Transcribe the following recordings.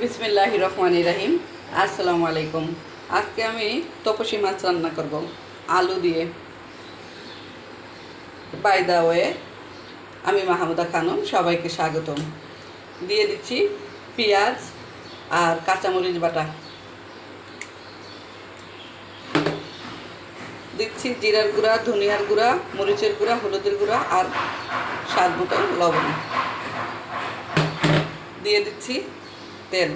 বিসমিল্লাহ রহমান রাহিম। আসসালামু আলাইকুম। আজকে আমি তপসী মাছ রান্না করব। আলু দিয়ে। বাই দা ওয়ে আমি মাহমুদা খানম, সবাইকে স্বাগতম। দিয়ে দিচ্ছি পেঁয়াজ আর কাঁচামরিচ বাটা। দিচ্ছি জিরার গুঁড়া, ধনিয়ার গুঁড়া, মরিচের গুঁড়া, হলুদের গুঁড়া আর স্বাদ মতো লবণ। দিয়ে দিচ্ছি তেল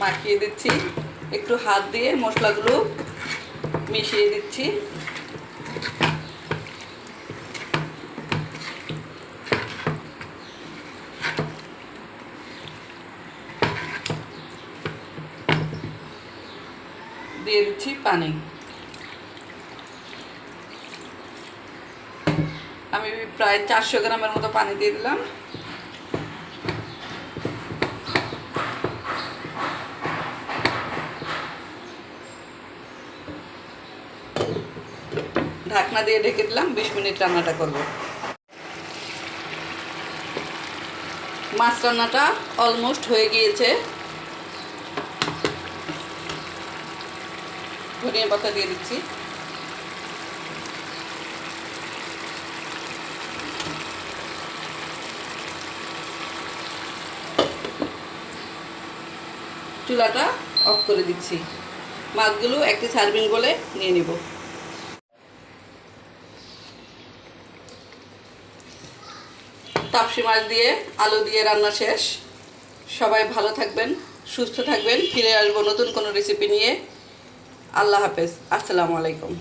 মাখিয়ে দিচ্ছি। একটু হাত দিয়ে মশলাগুলো মিশিয়ে দিচ্ছি। দিয়ে দিচ্ছি পানি। আমি প্রায় চারশো গ্রামের মতো পানি দিয়ে দিলাম। ঢাকনা দিয়ে ঢেকে দিলাম, বিশ মিনিট রান্নাটা করব। মাছ রান্নাটা অলমোস্ট হয়ে গিয়েছে। ধনিয়া পাতা দিয়ে দিচ্ছি। চুলাটা অফ করে দিচ্ছি। মাছগুলো একটি সার্ভিং বলে নিয়ে নিব। তাপসি মাছ দিয়ে আলু দিয়ে রান্না শেষ। সবাই ভালো থাকবেন, সুস্থ থাকবেন। ফিরে আসব নতুন কোনো রেসিপি নিয়ে। আল্লাহ হাফেজ। আসসালামু আলাইকুম।